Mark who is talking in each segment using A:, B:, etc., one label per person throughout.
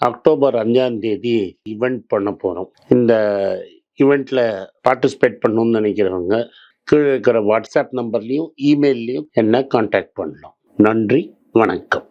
A: October அஞ்சாம் தேதி event பண்ண போகிறோம் இந்த ஈவெண்ட்டில் பார்ட்டிசிபேட் பண்ணணும்னு நினைக்கிறவங்க கீழே இருக்கிற வாட்ஸ்அப் நம்பர்லேயும் இமெயில்லையும் என்ன காண்டாக்ட் பண்ணலாம். நன்றி வணக்கம்.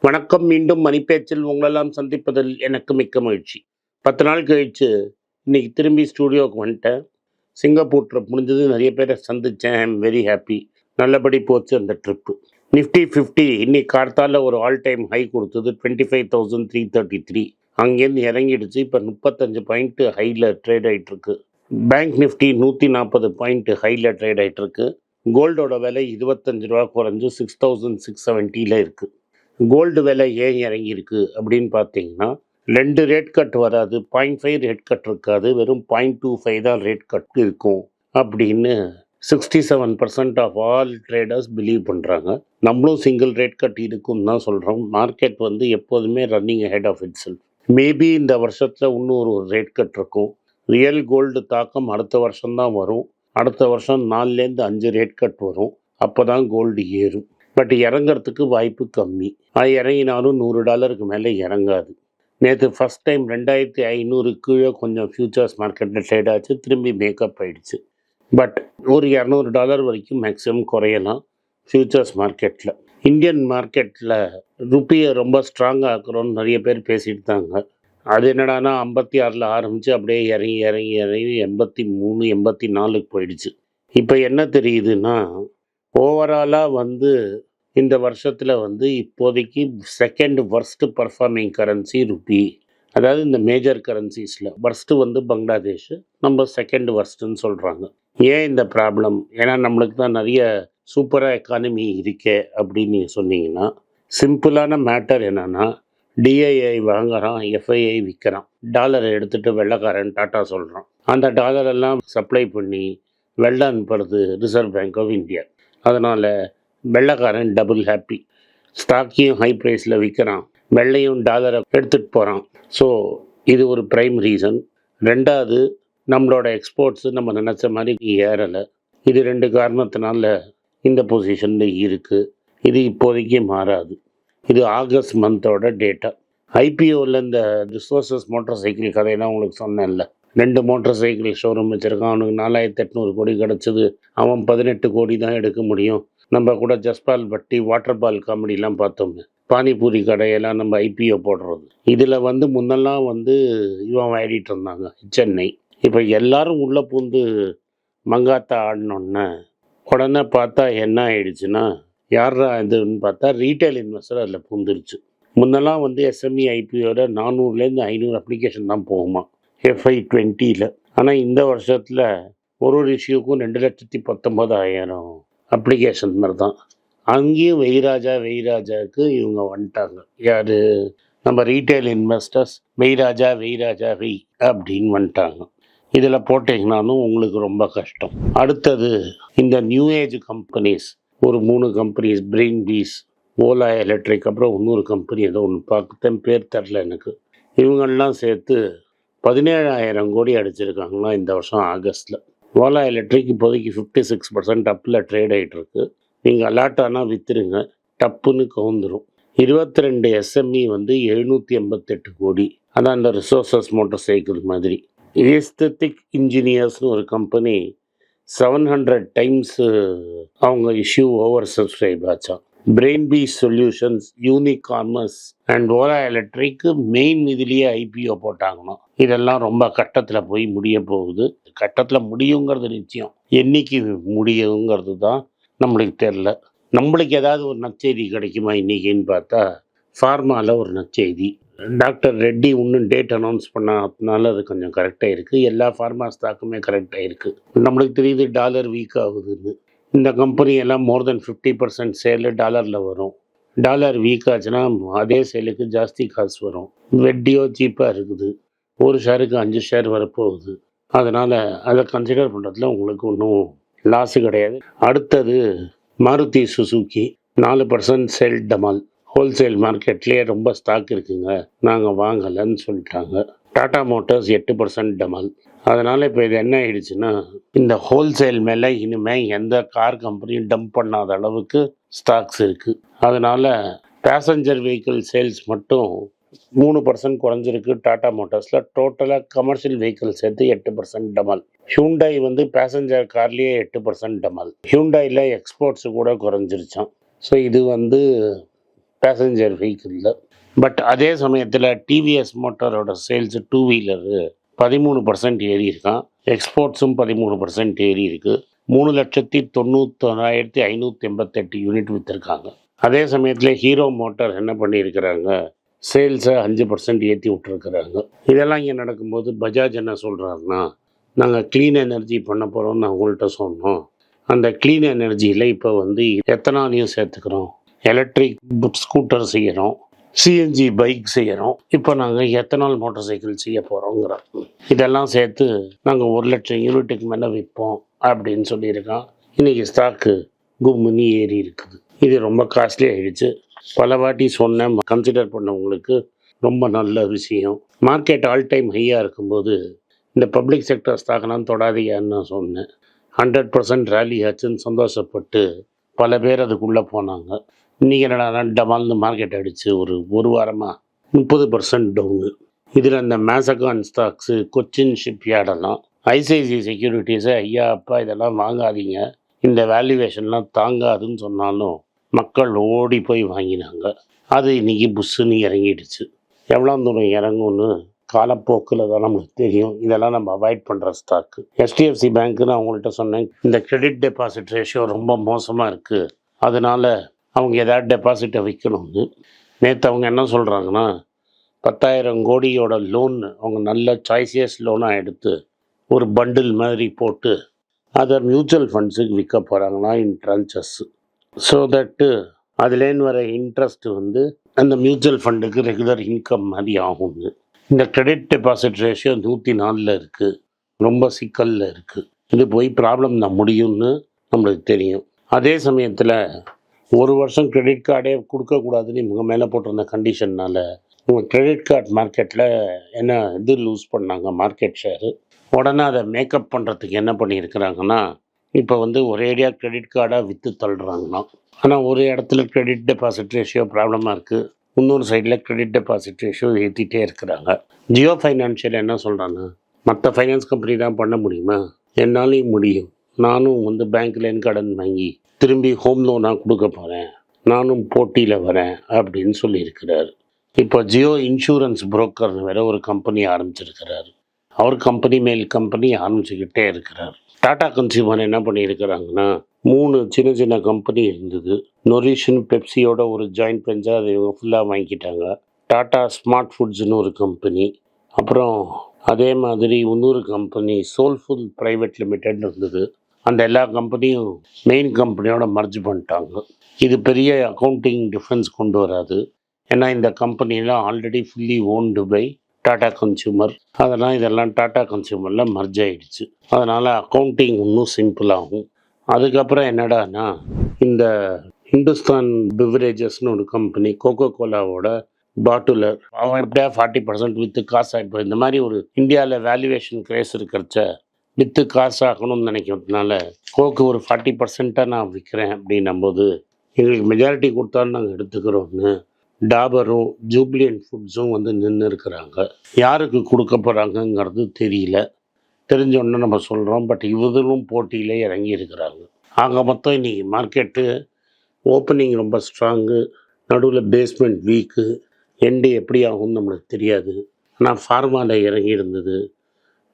A: வணக்கம் மீண்டும் மணிப்பேச்சில் உங்களெல்லாம் சந்திப்பதில் எனக்கு மிக்க மகிழ்ச்சி. பத்து நாள் கழிச்சு இன்னைக்கு திரும்பி ஸ்டூடியோவுக்கு வந்துட்டேன். சிங்கப்பூர் ட்ரிப் முடிஞ்சது நிறைய பேரை சந்தித்தேன் ஐ எம் வெரி ஹாப்பி நல்லபடி போச்சு அந்த ட்ரிப்பு நிஃப்டி ஃபிஃப்டி இன்னைக்கு கார்த்தால ஒரு ஆல் டைம் ஹை கொடுத்தது. Twenty five thousand three thirty three அங்கேருந்து இறங்கிடுச்சு. இப்போ முப்பத்தஞ்சு பாயிண்ட் ஹையில் ட்ரேட் ஆகிட்டுருக்கு பேங்க் நிஃப்டி நூற்றி நாற்பது பாயிண்ட் ஹையில் ட்ரேட் ஆகிட்டுருக்கு கோல்டோட விலை இருபத்தஞ்சு ரூபா குறைஞ்சு சிக்ஸ் தௌசண்ட் சிக்ஸ் செவன்ட்டியில் இருக்குது கோல்டு விலை ஏன் இறங்கியிருக்கு அப்படின்னு பார்த்தீங்கன்னா ரெண்டு ரேட் கட் வராது. பாயிண்ட் ஃபைவ் ரேட் கட் இருக்காது. வெறும் பாயிண்ட் டூ ஃபைவ் தான் ரேட் கட் இருக்கும் அப்படின்னு sixty seven percent of all traders believe பண்ணுறாங்க நம்மளும் சிங்கிள் ரேட் கட் இருக்கும் தான் சொல்கிறோம் மார்க்கெட் வந்து எப்போதுமே running head of itself maybe இந்த வருஷத்தில் இன்னும் ஒரு ரேட் கட் இருக்கும். ரியல் கோல்டு தாக்கம் அடுத்த வருஷம்தான் வரும். அடுத்த வருஷம் நாலுலேருந்து அஞ்சு ரேட் கட் வரும். அப்போ தான் கோல்டு ஏறும். பட் இறங்கிறதுக்கு வாய்ப்பு கம்மி. அது இறங்கினாலும் நூறு டாலருக்கு மேலே இறங்காது. நேற்று ஃபஸ்ட் டைம் ரெண்டாயிரத்தி ஐநூறு கீழே கொஞ்சம் ஃபியூச்சர்ஸ் மார்க்கெட்டில் ட்ரேட் ஆச்சு. திரும்பி மேக்கப் ஆயிடுச்சு. பட் ஒரு இரநூறு டாலர் வரைக்கும் மேக்ஸிமம் குறையலாம் ஃபியூச்சர்ஸ் மார்க்கெட்டில் இந்தியன் மார்க்கெட்டில் ருப்பியை ரொம்ப ஸ்ட்ராங்காக ஆக்குறோன்னு நிறைய பேர் பேசிட்டு தாங்க அது என்னடானா ஐம்பத்தி ஆறில் ஆரம்பித்து அப்படியே இறங்கி இறங்கி இறங்கி எண்பத்தி மூணு எண்பத்தி நாலுக்கு போயிடுச்சு. இப்போ என்ன தெரியுதுன்னா ஓவராலாக வந்து இந்த வருஷத்தில் வந்து இப்போதைக்கு second worst performing currency rupee. அதாவது இந்த மேஜர் கரன்சிஸில் ஒர்ஸ்ட்டு வந்து பங்களாதேஷ் நம்ம செகண்ட் வர்ஸ்ட்டுன்னு சொல்கிறாங்க ஏன் இந்த ப்ராப்ளம்? ஏன்னா நம்மளுக்கு தான் நிறைய சூப்பராக எக்கானமி இருக்கே அப்படின்னு நீங்கள் சொன்னீங்கன்னா சிம்பிளான மேட்டர் என்னென்னா டிஐஐ வாங்குறான் எஃப்ஐஐ விற்கிறான் டாலரை எடுத்துகிட்டு வெள்ளைக்காரன் டாட்டா சொல்கிறான் அந்த டாலர் எல்லாம் சப்ளை பண்ணி வெள்ளை அனுப்புறது ரிசர்வ் பேங்க் ஆஃப் இந்தியா அதனால் வெள்ளக்காரன் டபுள் ஹாப்பி ஸ்டாக்கையும் ஹை ப்ரைஸில் விற்கிறான் வெள்ளையும் டாலரை எடுத்துகிட்டு போகிறான் ஸோ இது ஒரு ப்ரைம் ரீசன் ரெண்டாவது நம்மளோட எக்ஸ்போர்ட்ஸு நம்ம நினச்ச மாதிரி ஏறலை. இது ரெண்டு காரணத்தினால இந்த பொசிஷனில் இருக்குது இது இப்போதைக்கு மாறாது. இது ஆகஸ்ட் மந்தோட டேட்டா ஐபிஓவில் இந்த ரிசோர்ஸஸ் மோட்டார் சைக்கிள் கதையெல்லாம் உங்களுக்கு சொன்னேன்ல. ரெண்டு மோட்டார் சைக்கிள் ஷோரூம் வச்சுருக்கான். அவனுக்கு நாலாயிரத்தி எட்நூறு கோடி கிடச்சிது. அவன் பதினெட்டு கோடி தான் எடுக்க முடியும். நம்ம கூட ஜஸ்பால் பட்டி வாட்டர் பால் காமெடிலாம் பார்த்தோமே. பானிபூரி கடையெல்லாம் நம்ம ஐபிஓ போடுறது. இதில் வந்து முன்னெல்லாம் வந்து இவன் ஆடிட்டு இருந்தாங்க சென்னை. இப்போ எல்லாரும் உள்ளே பூந்து மங்காத்தா ஆடினோன்னே உடனே பார்த்தா என்ன ஆயிடுச்சுன்னா யாரா இதுன்னு பார்த்தா ரீட்டைல் இன்வெஸ்டர் அதில் பூந்துருச்சு. முன்னெல்லாம் வந்து எஸ்எம்இ ஐபிஓட நானூறுலேருந்து ஐநூறு அப்ளிகேஷன் தான் போகுமா எஃப்ஐ டுவெண்ட்டியில் ஆனால் இந்த வருஷத்தில் ஒரு ஒரு இஷ்யூக்கும் ரெண்டு லட்சத்தி பத்தொம்பதாயிரம் அப்ளிகேஷன் மாதிரி தான். அங்கேயும் வெய்ராஜா வெய்ராஜாவுக்கு இவங்க வந்துட்டாங்க. யார்? நம்ம ரீட்டைல் இன்வெஸ்டர்ஸ் வெய்ராஜா வெய்ராஜா வெய் அப்படின்னு வந்துட்டாங்க. இதில் போட்டிங்கனாலும் உங்களுக்கு ரொம்ப கஷ்டம். அடுத்தது இந்த நியூ ஏஜ் கம்பெனிஸ் ஒரு மூணு companies Brainbees Ola electric அப்புறம் இன்னொரு கம்பெனி ஏதோ ஒன்று பார்க்குத்தேன் பேர் தெரில எனக்கு. இவங்கெல்லாம் சேர்த்து பதினேழாயிரம் கோடி அடிச்சிருக்காங்களா இந்த வருஷம் ஆகஸ்ட்டில் ஓலா எலக்ட்ரிக் இப்போதைக்கு ஃபிஃப்டி சிக்ஸ் பர்சன்ட் அப்பில் ட்ரேட் ஆகிட்டுருக்கு நீங்கள் அலாட் ஆனால் விற்றுருங்க டப்புன்னு கவுந்துடும் இருபத்தி ரெண்டு எஸ்எம்இ வந்து எழுநூற்றி எண்பத்தெட்டு கோடி. அதான் அந்த ரிசோர்சஸ் மோட்டார் சைக்கிள் மாதிரி. ஏஸ்தட்டிக் இன்ஜினியர்ஸ்னு ஒரு கம்பெனி செவன் ஹண்ட்ரட் டைம்ஸு அவங்க issue over subscribe ஆச்சான் brain solutions Unicommerce and Ola electric main இதுலேயே ஐபிஓ போட்டாங்கணும். இதெல்லாம் ரொம்ப கட்டத்தில் போய் முடிய போகுது. கட்டத்தில் முடியுங்கிறது நிச்சயம். என்னைக்கு முடியுங்கிறது தான் நம்மளுக்கு தெரில. நம்மளுக்கு ஏதாவது ஒரு நற்செய்தி கிடைக்குமா இன்னைக்குன்னு பார்த்தா ஃபார்மாவில் ஒரு நற்செய்தி. டாக்டர் ரெட்டி இன்னும் டேட் அனௌன்ஸ் பண்ணதுனால அது கொஞ்சம் கரெக்டாக இருக்குது எல்லா ஃபார்மா ஸ்டாக்குமே கரெக்டாக இருக்குது நம்மளுக்கு தெரியுது டாலர் வீக் ஆகுதுன்னு. இந்த கம்பெனி எல்லாம் மோர் தென் ஃபிஃப்டி பர்சன்ட் சேலு டாலரில் வரும். டாலர் வீக் ஆச்சுன்னா அதே சேலுக்கு ஜாஸ்தி காசு வரும். வெட்டியோ சீப்பாக இருக்குது. ஒரு ஷேருக்கு அஞ்சு ஷேர் வரப்போகுது. அதனால் அதை கன்சிடர் பண்ணுறதுல உங்களுக்கு ஒன்றும் லாஸு கிடையாது. அடுத்தது மாருதி சுசுக்கி நாலு பர்சன்ட் சேல் டமால். ஹோல்சேல் மார்க்கெட்லேயே ரொம்ப ஸ்டாக் இருக்குங்க. நாங்கள் வாங்கலைன்னு சொல்லிட்டாங்க. டாடா மோட்டார்ஸ் எட்டு பர்சன்ட் டமல். அதனால் இப்போ இது என்ன ஆயிடுச்சுன்னா இந்த ஹோல்சேல் மேலே இனிமேல் எந்த கார் கம்பெனியும் டம்ப் பண்ணாத அளவுக்கு ஸ்டாக்ஸ் இருக்குது அதனால் பேசஞ்சர் வெஹிக்கிள் சேல்ஸ் மட்டும் மூணு பர்சன்ட் குறைஞ்சிருக்கு. டாடா மோட்டார்ஸில் டோட்டலாக கமர்ஷியல் வெஹிக்கிள் சேர்த்து எட்டு பர்சன்ட் டமல். ஹியூண்டாய் வந்து பேசஞ்சர் கார்லேயே எட்டு பர்சன்ட் டமல். ஹியூண்டாயில் எக்ஸ்போர்ட்ஸு கூட குறைஞ்சிருச்சான் ஸோ இது வந்து பேசஞ்சர் வெஹிக்கிளில் பட் அதே சமயத்தில் டிவிஎஸ் மோட்டாரோட சேல்ஸ் டூ வீலரு பதிமூணு பர்சன்ட் ஏறி இருக்கான். எக்ஸ்போர்ட்ஸும் பதிமூணு பர்சன்ட் ஏறி இருக்கு. மூணு லட்சத்தி தொண்ணூத்தொன்னாயிரத்தி ஐநூற்றி எண்பத்தெட்டு யூனிட் விற்றுருக்காங்க அதே சமயத்தில் ஹீரோ மோட்டார் என்ன பண்ணியிருக்கிறாங்க? சேல்ஸை அஞ்சு பர்சன்ட் ஏற்றி விட்டுருக்குறாங்க. இதெல்லாம் இங்கே நடக்கும்போது பஜாஜ் என்ன சொல்கிறாருன்னா நாங்கள் க்ளீன் எனர்ஜி பண்ண போகிறோம்னு அவங்கள்ட்ட உங்கள்கிட்ட சொன்னோம். அந்த க்ளீன் எனர்ஜியில் இப்போ வந்து எத்தனாலையும் சேர்த்துக்கிறோம். எலக்ட்ரிக் ஸ்கூட்டர் செய்கிறோம் சிஎன்ஜி பைக் செய்கிறோம் இப்போ நாங்கள் எத்தனால் மோட்டார் சைக்கிள் செய்ய போகிறோங்கிறோம் இதெல்லாம் சேர்த்து நாங்கள் ஒரு லட்சம் யூனிட்டுக்கு மேலே விற்போம் அப்படின்னு சொல்லியிருக்கான் இன்றைக்கி ஸ்டாக்கு கும்முனி ஏறி இருக்குது. இது ரொம்ப காஸ்ட்லி ஆகிடுச்சு பல வாட்டி சொன்னேன் கன்சிடர் பண்ணவங்களுக்கு ரொம்ப நல்ல விஷயம். மார்க்கெட் ஆல் டைம் ஹையாக இருக்கும்போது இந்த பப்ளிக் செக்டர் ஸ்டாக்லாம் தொடாதீங்கன்னு நான் சொன்னேன். ஹண்ட்ரட் பர்சன்ட் ரேலி ஆச்சுன்னு சந்தோஷப்பட்டு பல பேர் அதுக்குள்ளே போனாங்க. இன்றைக்கி என்னடா டமால்னு மார்க்கெட் அடிச்சு ஒரு ஒரு வாரமாக முப்பது பர்சன்ட் டவுனு இதில் அந்த மேசகான் ஸ்டாக்ஸு கொச்சின் ஷிப்யார்டெல்லாம் ஐசிஐசிஐ செக்யூரிட்டிஸை ஐயா அப்பா இதெல்லாம் வாங்காதீங்க. இந்த வேல்யூவேஷன்லாம் தாங்காதுன்னு சொன்னாலும் மக்கள் ஓடி போய் வாங்கினாங்க. அது இன்னைக்கு புஷ்ஷுன்னு இறங்கிடுச்சு. எவ்வளோ தூரம் இறங்கும்னு காலப்போக்கில் தான் நமக்கு தெரியும். இதெல்லாம் நம்ம அவாய்ட் பண்ணுற ஸ்டாக்கு ஹெச்டிஎஃப்சி பேங்க்குன்னு அவங்கள்ட்ட சொன்னேன். இந்த கிரெடிட் டெபாசிட் ரேஷியோ ரொம்ப மோசமாக இருக்குது அதனால் அவங்க ஏதாவது டெபாசிட்டை வைக்கணும்னு. நேற்று அவங்க என்ன சொல்கிறாங்கன்னா பத்தாயிரம் கோடியோட லோன் அவங்க நல்ல சாய்ஸியஸ் லோனாக எடுத்து ஒரு பண்டில் மாதிரி போட்டு அதை மியூச்சுவல் ஃபண்ட்ஸுக்கு விற்க போகிறாங்கன்னா இன் ட்ரான்ச்சஸ் ஸோ தட்டு அதுலேருந்து வர இன்ட்ரெஸ்ட் வந்து அந்த மியூச்சுவல் ஃபண்டுக்கு ரெகுலர் இன்கம் மாதிரி ஆகுங்க இந்த கிரெடிட் டெபாசிட் ரேஷியோ நூற்றி நாலில் இருக்குது ரொம்ப சிக்கலில் இருக்குது இது போய் ப்ராப்ளம் தான் முடியும்னு நம்மளுக்கு தெரியும். அதே சமயத்தில் ஒரு வருஷம் கிரெடிட் கார்டே கொடுக்கக்கூடாதுன்னு இவங்க மேலே போட்டிருந்த கண்டிஷன்னால் இவங்க கிரெடிட் கார்டு மார்க்கெட்டில் என்ன இது லூஸ் பண்ணாங்க மார்க்கெட் ஷேரு உடனே அதை மேக்கப் பண்ணுறதுக்கு என்ன பண்ணியிருக்கிறாங்கன்னா இப்போ வந்து ஒரேடியாக கிரெடிட் கார்டாக விற்று தள்ளுறாங்களாம். ஆனால் ஒரு இடத்துல கிரெடிட் டெபாசிட் ரேஷியோ ப்ராப்ளமாக இருக்குது இன்னொரு சைடில் கிரெடிட் டெபாசிட் ரேஷியோ ஏற்றிட்டே இருக்கிறாங்க. ஜியோ ஃபைனான்ஷியல் என்ன சொல்கிறாங்க மற்ற ஃபைனான்ஸ் கம்பெனி தான் பண்ண முடியுமா? என்னாலையும் முடியும். நானும் வந்து பேங்க்லேருந்து கடன் வாங்கி திரும்பி ஹோம் லோனாக கொடுக்க போகிறேன் நானும் போட்டியில் வரேன் அப்படின்னு சொல்லியிருக்கிறார். இப்போ ஜியோ இன்சூரன்ஸ் புரோக்கர்னு வேற ஒரு கம்பெனி ஆரம்பிச்சிருக்கிறார். அவர் கம்பெனி மேல் கம்பெனி ஆரம்பிச்சுக்கிட்டே இருக்கிறார். டாடா கன்சியூமர் என்ன பண்ணியிருக்கிறாங்கன்னா மூணு சின்ன சின்ன கம்பெனி இருந்தது. நொரிஷன் பெப்சியோட ஒரு ஜாயிண்ட் வெஞ்சர் அதை இவங்க ஃபுல்லாக வாங்கிக்கிட்டாங்க. டாடா ஸ்மார்ட் ஃபுட்ஸ்னு ஒரு கம்பெனி அப்புறம் அதே மாதிரி இன்னொரு கம்பெனி சோல்ஃபுல் ப்ரைவேட் லிமிடெட் இருந்தது. அந்த எல்லா கம்பெனியும் மெயின் கம்பெனியோட மர்ஜ் பண்ணிட்டாங்க. இது பெரிய அக்கௌண்டிங் டிஃப்ரென்ஸ் கொண்டு வராது. ஏன்னா இந்த கம்பெனிலாம் already fully owned by Tata consumer அதெல்லாம் இதெல்லாம் டாடா கன்சியூமரில் மர்ஜ் ஆகிடுச்சு அதனால் அக்கௌண்டிங் இன்னும் சிம்பிள் ஆகும். அதுக்கப்புறம் என்னடான்னா இந்த ஹிந்துஸ்தான் பிவரேஜஸ்னு ஒரு கம்பெனி கோகோ கோலாவோட பாட்டுலர் அவன் எப்படியா ஃபார்ட்டி பர்சன்ட் வித்து காசு ஆகிப்போம் இந்த மாதிரி ஒரு இந்தியாவில் வேல்யூவேஷன் கிரேஸ் இருக்கிறச்ச வித்து காசு ஆகணும்னு நினைக்கிறதுனால கோக்கு ஒரு ஃபார்ட்டி பர்சன்ட்டாக நான் விற்கிறேன் அப்படின்னும் போது எங்களுக்கு மெஜாரிட்டி கொடுத்தாலும் நாங்கள் எடுத்துக்கிறோம்னு டாபரும் ஜூப்ளியன் ஃபுட்ஸும் வந்து நின்று இருக்கிறாங்க. யாருக்கு கொடுக்க போகிறாங்கங்கிறது தெரியல. தெரிஞ்சோடனே நம்ம சொல்கிறோம் பட் இவர்களும் போட்டியிலே இறங்கி இருக்கிறாங்க. ஆக மொத்தம் இன்றைக்கி மார்க்கெட்டு ஓப்பனிங் ரொம்ப ஸ்ட்ராங்கு நடுவில் பேஸ்மெண்ட் வீக்கு எண்டு எப்படி ஆகும்னு நம்மளுக்கு தெரியாது. ஆனால் ஃபார்மாவில் இறங்கி இருந்தது.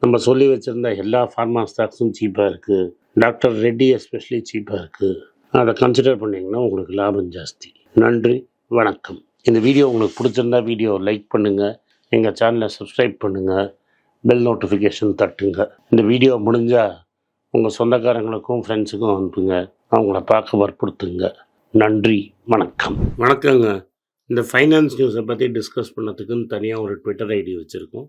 A: நம்ம சொல்லி வச்சுருந்த எல்லா ஃபார்மா ஸ்டாக்ஸும் சீப்பாக இருக்குது டாக்டர் ரெட்டி எஸ்பெஷலி சீப்பாக இருக்குது அதை கன்சிடர் பண்ணிங்கன்னா உங்களுக்கு லாபம் ஜாஸ்தி. நன்றி வணக்கம். இந்த வீடியோ உங்களுக்கு பிடிச்சிருந்தா வீடியோ லைக் பண்ணுங்கள் எங்கள் சேனலை சப்ஸ்கிரைப் பண்ணுங்கள் பெல் நோட்டிஃபிகேஷன் தட்டுங்க. இந்த வீடியோ முடிஞ்சால் உங்கள் சொந்தக்காரங்களுக்கும் ஃப்ரெண்ட்ஸுக்கும் அனுப்புங்க. அவங்கள பார்க்க வற்புறுத்துங்க. நன்றி வணக்கம். வணக்கங்க. இந்த ஃபைனான்ஸ் நியூஸை பற்றி டிஸ்கஸ் பண்ணதுக்குன்னு தனியாக ஒரு ட்விட்டர் ஐடி வச்சுருக்கோம்.